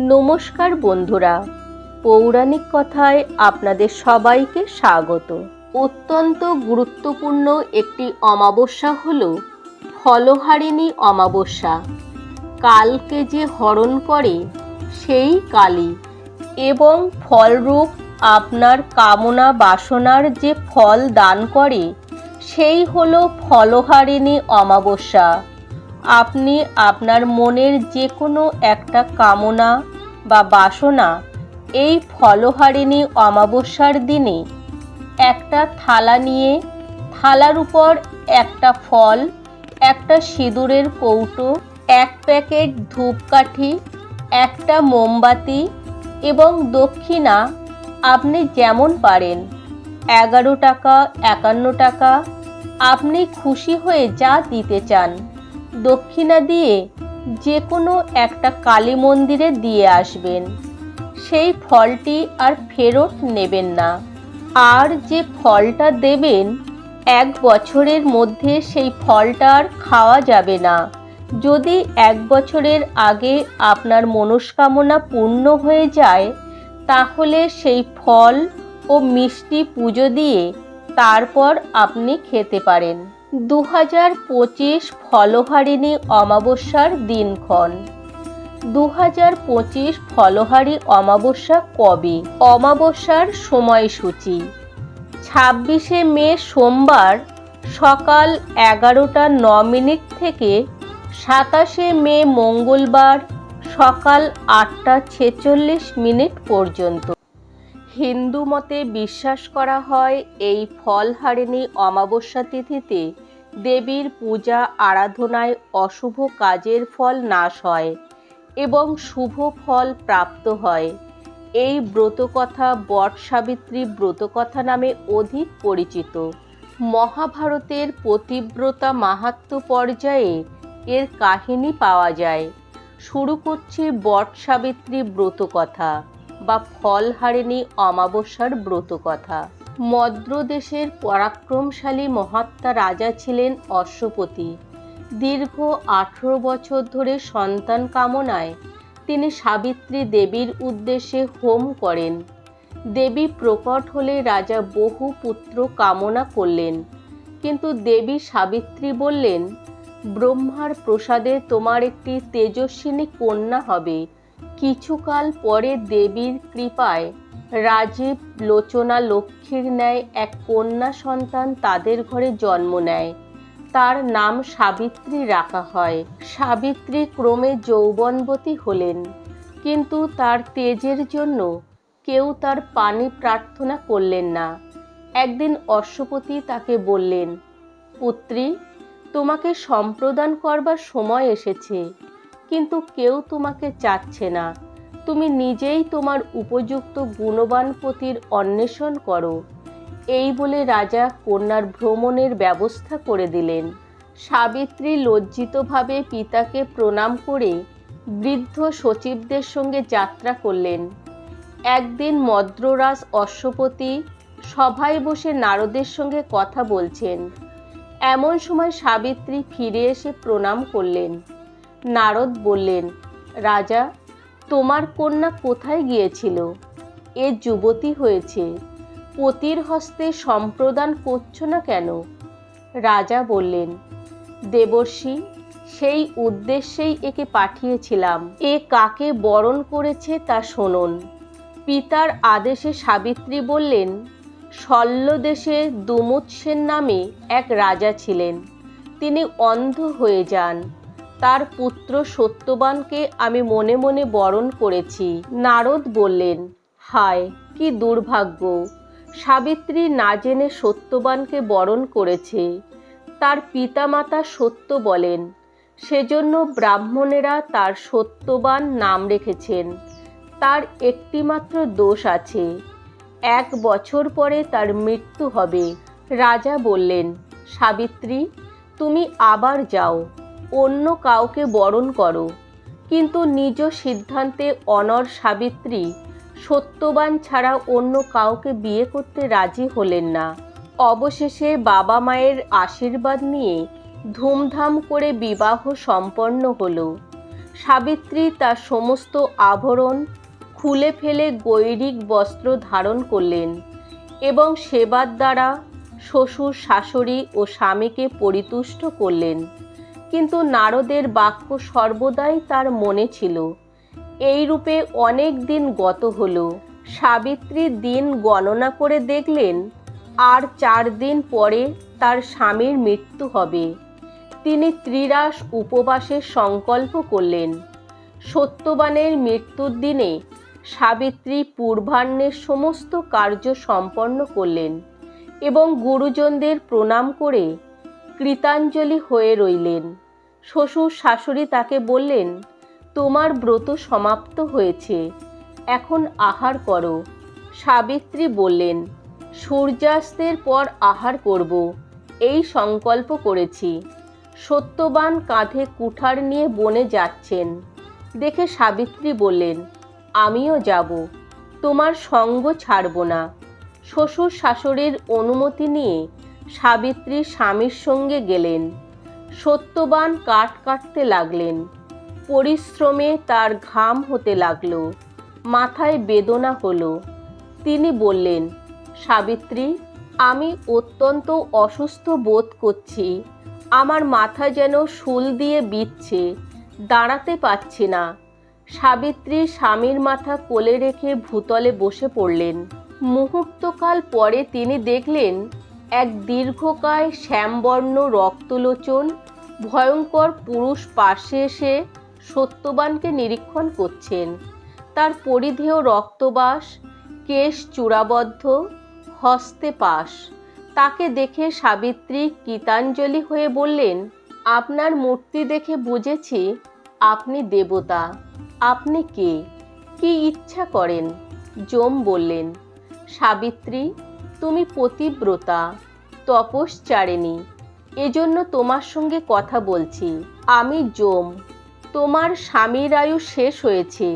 নমস্কার বন্ধুরা। পৌরাণিক কথায় আপনাদের সবাইকে স্বাগত। অত্যন্ত গুরুত্বপূর্ণ একটি অমাবস্যা হল ফলহারিণী অমাবস্যা। কালকে যে হরণ করে, সেই কালী এবং ফলরূপ আপনার কামনা বাসনার যে ফল দান করে, সেই হলো ফলহারিণী অমাবস্যা। আপনি আপনার মনের যে কোনো একটা কামনা বা বাসনা এই ফলহারিণী অমাবস্যার দিনে একটা থালা নিয়ে, থালার উপর একটা ফল, একটা সিঁদুরের কৌটো, এক প্যাকেট ধূপকাঠি, একটা মোমবাতি এবং দক্ষিণা আপনি যেমন পারেন। এগারো টাকা, একান্ন টাকা, আপনি খুশি হয়ে যা দিতে চান। দক্ষিণা দিয়ে যে কোনো একটা কালী মন্দিরে দিয়ে আসবেন। সেই ফলটি আর ফেরত নেবেন না। আর যে ফলটা দেবেন, এক বছরের মধ্যে সেই ফলটা আর খাওয়া যাবে না। যদি এক বছরের আগে আপনার মনস্কামনা পূর্ণ হয়ে যায়, তাহলে সেই ফল ও মিষ্টি পুজো দিয়ে তারপর আপনি খেতে পারেন। দু হাজার পঁচিশ ফলহারিণী অমাবস্যার দিনক্ষণ। দু হাজার পঁচিশ ফলহারি অমাবস্যা কবে? অমাবস্যার সময়সূচি। ছাব্বিশে মে সোমবার সকাল এগারোটা ন মিনিট থেকে সাতাশে মে মঙ্গলবার সকাল আটটা ছেচল্লিশ মিনিট পর্যন্ত। হিন্দু মতে বিশ্বাস করা হয় এই ফলহারিণী অমাবস্যা তিথিতে দেবীর পূজা, আরাধনায় অশুভ কাজের ফল নাশ হয় এবং শুভ ফল প্রাপ্ত হয়। এই ব্রতকথা বট সাবিত্রী ব্রতকথা নামে অধিক পরিচিত। মহাভারতের পতিব্রতা মাহাত্ম পর্যায়ে এর কাহিনী পাওয়া যায়। শুরু করছি বট সাবিত্রী ব্রতকথা। বা ফলহারিণী অমাবস্যার ব্রত কথা। মদ্রদেশের পরাক্রমশালী মহাত্মা রাজা ছিলেন অশ্বপতি। দীর্ঘ আঠেরো বছর ধরে সন্তান কামনায় তিনি সাবিত্রী দেবীর উদ্দেশ্যে হোম করেন। দেবী প্রকট হলে রাজা বহু পুত্র কামনা করলেন। কিন্তু দেবী সাবিত্রী বললেন, ব্রহ্মার প্রসাদে তোমার একটি তেজস্বিনী কন্যা হবে। কিছুকাল পরে দেবীর কৃপায় রাজীব লোচনা লক্ষ্মীর ন্যায় এক কন্যা সন্তান তাদের ঘরে জন্ম নেয়। তার নাম সাবিত্রী রাখা হয়। সাবিত্রী ক্রমে যৌবনবতী হলেন। কিন্তু তার তেজের জন্য কেউ তার পানি প্রার্থনা করলেন না। একদিন অশ্বপতি তাকে বললেন, পুত্রী, তোমাকে সম্প্রদান করবার সময় এসেছে। কিন্তু কেউ তোমাকে চাচ্ছে না। তুমি নিজেই তোমার উপযুক্ত গুণবান পতির অন্বেষণ করো। এই বলে রাজা কন্যার ভ্রমণের ব্যবস্থা করে দিলেন। সাবিত্রী লজ্জিতভাবে পিতাকে প্রণাম করে বৃদ্ধ সচিবদের সঙ্গে যাত্রা করলেন। একদিন মদ্ররাজ অশ্বপতি সভায় বসে নারদের সঙ্গে কথা বলছেন। এমন সময় সাবিত্রী ফিরে এসে প্রণাম করলেন। নারদ বললেন, রাজা, তোমার কন্যা কোথায় গিয়েছিল? এ যুবতী হয়েছে। পতির হস্তে সম্প্রদান করছ না কেন? রাজা বললেন, দেবর্ষি, সেই উদ্দেশ্যেই একে পাঠিয়েছিলাম। এ কাকে বরণ করেছে তা শুনুন। পিতার আদেশে সাবিত্রী বললেন, শল্য দেশে দুমুৎসেন নামে এক রাজা ছিলেন। তিনি অন্ধ হয়ে যান। তার পুত্র সত্যবানকে আমি মনে মনে বরণ করেছি। নারদ বললেন, হায়, কি দুর্ভাগ্য। সাবিত্রী না জেনে সত্যবানকে বরণ করেছে। তার পিতামাতা সত্য বলেন, সেজন্য ব্রাহ্মণেরা তার সত্যবান নাম রেখেছেন। তার একটিমাত্র দোষ আছে। এক বছর পরে তার মৃত্যু হবে। রাজা বললেন, সাবিত্রী, তুমি আবার যাও। অন্য কাউকে বরণ করো। কিন্তু নিজ সিদ্ধান্তে অনর সাবিত্রী সত্যবান ছাড়া অন্য কাউকে বিয়ে করতে রাজি হলেন না। অবশেষে বাবা মায়ের আশীর্বাদ নিয়ে ধুমধাম করে বিবাহ সম্পন্ন হল। সাবিত্রী তার সমস্ত আভরণ খুলে ফেলে গৈরিক বস্ত্র ধারণ করলেন এবং সেবার দ্বারা শ্বশুর, শাশুড়ি ও স্বামীকে পরিতুষ্ট করলেন। কিন্তু নারদের বাক্য সর্বদাই তার মনে ছিল। এই রূপে অনেক দিন গত হলো। সাবিত্রী দিন গণনা করে দেখলেন, আর চার দিন পরে তার স্বামীর মৃত্যু হবে। তিনি ত্রিরাস উপবাসের সংকল্প করলেন। সত্যবানের মৃত্যুর দিনে সাবিত্রী পূর্বাহ্নের সমস্ত কার্য সম্পন্ন করলেন এবং গুরুজনদের প্রণাম করে কৃতাঞ্জলি হয়ে রইলেন। শ্বশুর শাশুড়ি তাকে বললেন, তোমার ব্রত সমাপ্ত হয়েছে, এখন আহার করো। সাবিত্রী বললেন, সূর্যাস্তের পর আহার করব, এই সংকল্প করেছি। সত্যবান কাঁধে কুঠার নিয়ে বনে যাচ্ছেন। দেখে সাবিত্রী বললেন, আমিও যাব, তোমার সঙ্গ ছাড়ব না। শ্বশুর শাশুড়ির অনুমতি নিয়ে সাবিত্রী স্বামীর সঙ্গে গেলেন। সত্যবান কাঠ কাটতে লাগলেন। পরিশ্রমে তার ঘাম হতে লাগল। মাথায় বেদনা হলো। তিনি বললেন, সাবিত্রী, আমি অত্যন্ত অসুস্থ বোধ করছি। আমার মাথা যেন শুল দিয়ে বিচ্ছে দাঁড়াতে পারছি না। সাবিত্রী স্বামীর মাথা কোলে রেখে ভূতলে বসে পড়লেন। মুহূর্তকাল পরে তিনি দেখলেন এক দীর্ঘকায় শ্যামবর্ণ রক্তলোচন, ভয়ঙ্কর পুরুষ পাশে এসে সত্যবানকে নিরীক্ষণ করছেন। তার পরিধেয় রক্তবাস, কেশ চূড়াবদ্ধ, হস্তে পাশ। তাকে দেখে সাবিত্রী গীতাঞ্জলি হয়ে বললেন, আপনার মূর্তি দেখে বুঝেছি, আপনি দেবতা। আপনি কে? কি ইচ্ছা করেন? যম বললেন, সাবিত্রী তুমি পতিব্রতা তপশ্চারিণী এজন্য তোমার সঙ্গে কথা বলছি। আমি যম, তোমার স্বামীর আয়ু শেষ হয়েছে,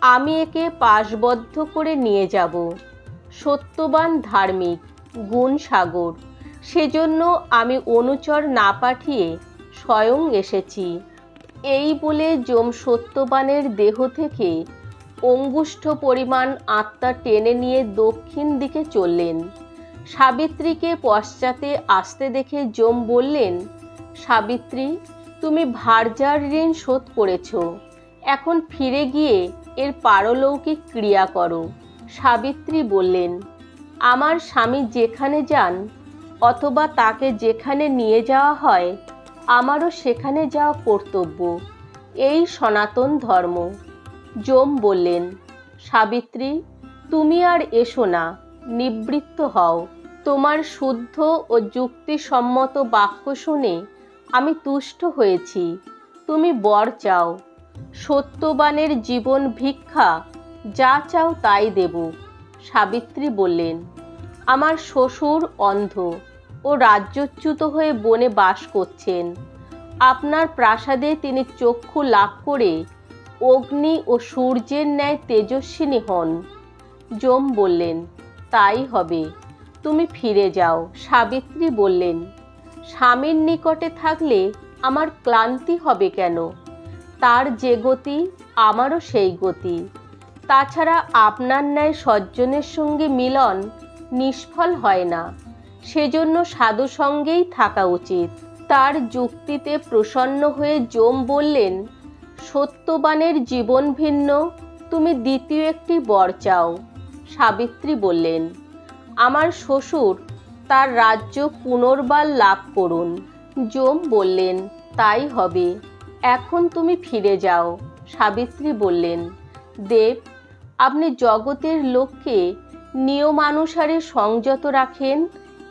আমি একে পাশবদ্ধ করে নিয়ে যাব। সত্যবান ধার্মিক, গুণ সাগর, সেজন্য আমি অনুচর না পাঠিয়ে স্বয়ং এসেছি। এই বলে যম সত্যবানের দেহ থেকে অঙ্গুষ্ঠ পরিমাণ আত্মা টেনে নিয়ে দক্ষিণ দিকে চললেন। সাবিত্রীকে পশ্চাতে আসতে দেখে যম বললেন, সাবিত্রী, তুমি ভার্যার ঋণ শোধ করেছ। এখন ফিরে গিয়ে এর পারলৌকিক ক্রিয়া করো। সাবিত্রী বললেন, আমার স্বামী যেখানে যান, অথবা তাকে যেখানে নিয়ে যাওয়া হয়, আমারও সেখানে যাওয়া কর্তব্য। এই সনাতন ধর্ম। যম বললেন, সাবিত্রী, তুমি আর এসো না, নিবৃত্ত হও। তোমার শুদ্ধ ও যুক্তিসম্মত বাক্য শুনে আমি তুষ্ট হয়েছি। তুমি বর চাও। সত্যবানের জীবন ভিক্ষা, যা চাও তাই দেব। সাবিত্রী বললেন, আমার শ্বশুর অন্ধ ও রাজ্যচ্যুত হয়ে বনে বাস করছেন। আপনার প্রাসাদে তিনি চক্ষু লাভ করে অগ্নি ও সূর্যের ন্যায় তেজস্বিনী হন। যম বললেন, তাই হবে। তুমি ফিরে যাও। সাবিত্রী বললেন, স্বামীর নিকটে থাকলে আমার ক্লান্তি হবে কেন? তার যে গতি, আমারও সেই গতি। তাছাড়া আপনার ন্যায় সজ্জনের সঙ্গে মিলন নিষ্ফল হয় না। সেজন্য সাধু সঙ্গেই থাকা উচিত। তার যুক্তিতে প্রসন্ন হয়ে যম বললেন সত্যবানের জীবন ভিন্ন, তুমি দ্বিতীয় একটি বর চাও। সাবিত্রী বললেন, আমার শ্বশুর তার রাজ্য পুনর্বার লাভ করুন। যম বললেন, তাই হবে, এখন তুমি ফিরে যাও। সাবিত্রী বললেন, দেব, আপনি জগতের লোককে নিয়মানুসারে সংযত রাখেন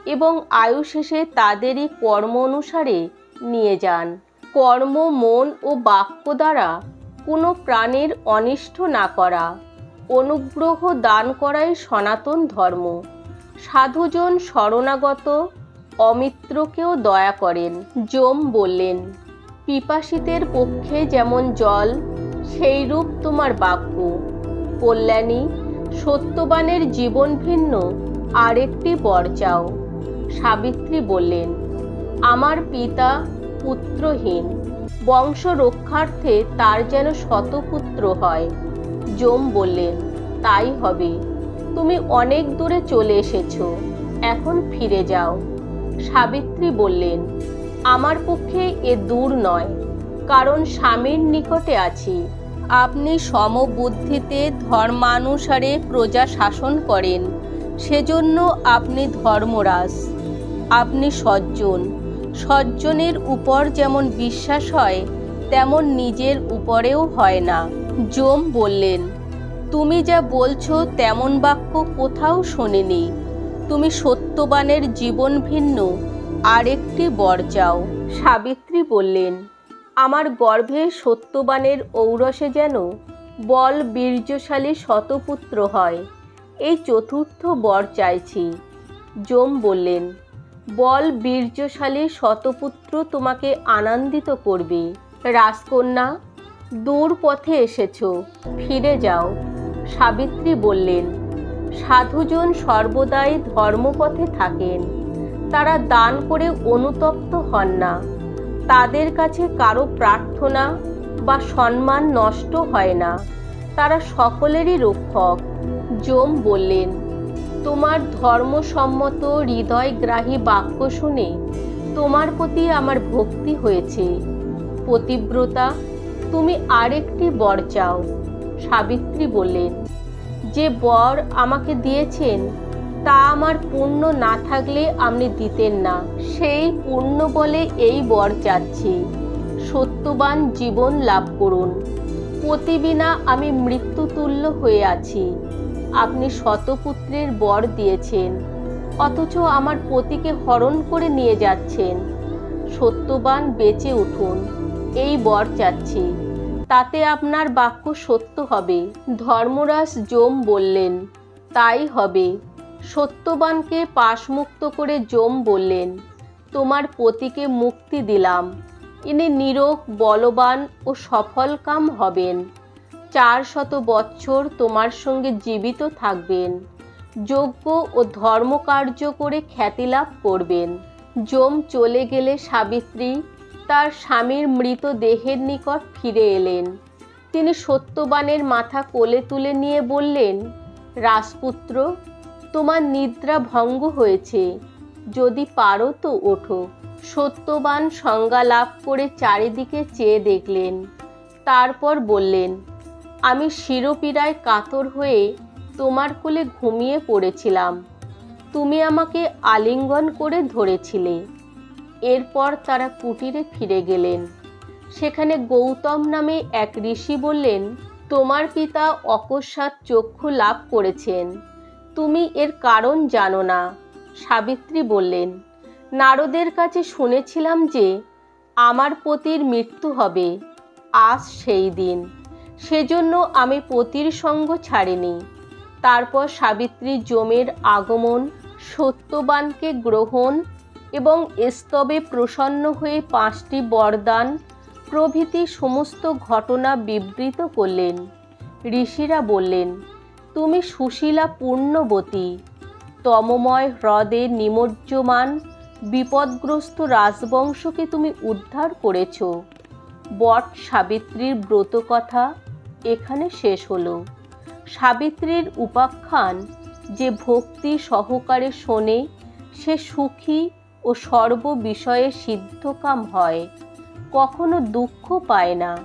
এবং আয়ু শেষে তাদেরই কর্ম অনুসারে নিয়ে যান। কর্ম, মন ও বাক্য দ্বারা কোনো প্রাণের অনিষ্ট না করা। অনুগ্রহ দান করাই সনাতন ধর্ম। সাধুজন শরণাগত, অমিত্রকেও দয়া করেন যম বললেন, পিপাসিতের পক্ষে যেমন জল, সেইরূপ তোমার বাক্য। কল্যাণী, সত্যবানের জীবন ভিন্ন, আরেকটি বর চাও। সাবিত্রী বললেন, আমার পিতা পুত্রহীন। বংশ রক্ষার্থে তার যেন শতপুত্র হয়। যম বললেন তাই হবে। তুমি অনেক দূরে চলে এসেছ। এখন ফিরে যাও। সাবিত্রী বললেন, আমার পক্ষে এ দূর নয়। কারণ স্বামীর নিকটে আছি। আপনি সমবুদ্ধিতে ধর্মানুসারে প্রজা শাসন করেন। সেজন্য আপনি ধর্মরাজ। আপনি সজ্জন। সজ্জনের উপর যেমন বিশ্বাস হয়, তেমন নিজের উপরেও হয় না। যম বললেন, তুমি যা বলছো তেমন বাক্য কোথাও শোনেনি। তুমি সত্যবানের জীবন ভিন্ন, আরেকটি বর চাও। সাবিত্রী বললেন, আমার গর্ভে সত্যবানের ঔরসে যেন বল বীর্যশালী শতপুত্র হয়, এই চতুর্থ বর চাইছি। যম বললেন বল বীর্যশালী শতপুত্র তোমাকে আনন্দিত করবে। রাজকন্যা, দূর পথে এসেছ, ফিরে যাও। সাবিত্রী বললেন, সাধুজন সর্বদাই ধর্মপথে থাকেন। তারা দান করে অনুতপ্ত হন না। তাদের কাছে কারও প্রার্থনা বা সম্মান নষ্ট হয় না। তারা সকলেরই রক্ষক। যম বললেন তোমার ধর্মসম্মত হৃদয়গ্রাহী বাক্য শুনে তোমার প্রতি আমার ভক্তি হয়েছে। পতিব্রতা, তুমি আরেকটি বর চাও, সাবিত্রী বললেন। যে বর আমাকে দিয়েছেন, তা আমার পুণ্য না থাকলে আপনি দিতেন না। সেই পুণ্য বলে এই বর চাচ্ছি। সত্যবান জীবন লাভ করুন। প্রতিবিনা আমি মৃত্যুতুল্য হয়ে আছি। আপনি শতপুত্রের বর দিয়েছেন, অথচ আমার পতিকে হরণ করে নিয়ে যাচ্ছেন। সত্যবান বেঁচে উঠুন, এই বর চাচ্ছি। তাতে আপনার বাক্য সত্য হবে। ধর্মরাজ যম বললেন, তাই হবে। সত্যবানকে পাশমুক্ত করে যম বললেন, তোমার পতিকে মুক্তি দিলাম। ইনি নিরোগ, বলবান ও সফলকাম হবেন। চার শত বৎসর তোমার সঙ্গে জীবিত থাকবেন। যজ্ঞ ও ধর্মকার্য করে খ্যাতি লাভ করবেন। যম চলে গেলে সাবিত্রী তার স্বামীর মৃত দেহের নিকট ফিরে এলেন। তিনি সত্যবানের মাথা কোলে তুলে নিয়ে বললেন, রাজপুত্র, তোমার নিদ্রা ভঙ্গ হয়েছে। যদি পারো তো ওঠো। সত্যবান সংজ্ঞা লাভ করে চারিদিকে চেয়ে দেখলেন। তারপর বললেন আমি শিরোপীড়ায় কাতর হয়ে তোমার কোলে ঘুমিয়ে পড়েছিলাম। তুমি আমাকে আলিঙ্গন করে ধরেছিলে। এরপর তারা কুটিরে ফিরে গেলেন। সেখানে গৌতম নামে এক ঋষি বললেন, তোমার পিতা অকস্মাৎ চক্ষু লাভ করেছেন। তুমি এর কারণ জানো না। সাবিত্রী বললেন, নারদের কাছে শুনেছিলাম যে, আমার পতির মৃত্যু হবে। আজ সেই দিন। সেজন্য আমি পতির সঙ্গ ছাড়িনি। তারপর সাবিত্রী জমের আগমন, সত্যবানকে গ্রহণ এবং স্তবে প্রসন্ন হয়ে পাঁচটি বরদান প্রভৃতি সমস্ত ঘটনা বিবৃত করলেন। ঋষিরা বললেন, তুমি সুশীলা পূর্ণবতী, তমময় হ্রদে নিমজ্জমান, বিপদগ্রস্ত রাজবংশকে তুমি উদ্ধার করেছ। বট সাবিত্রীর ব্রত কথা এখানে শেষ হল। সাবিত্রীর উপাখ্যান যে ভক্তি সহকারে শোনে, সে সুখী ও সর্ব বিষয়ে সিদ্ধকাম হয়, কখনো দুঃখ পায় না।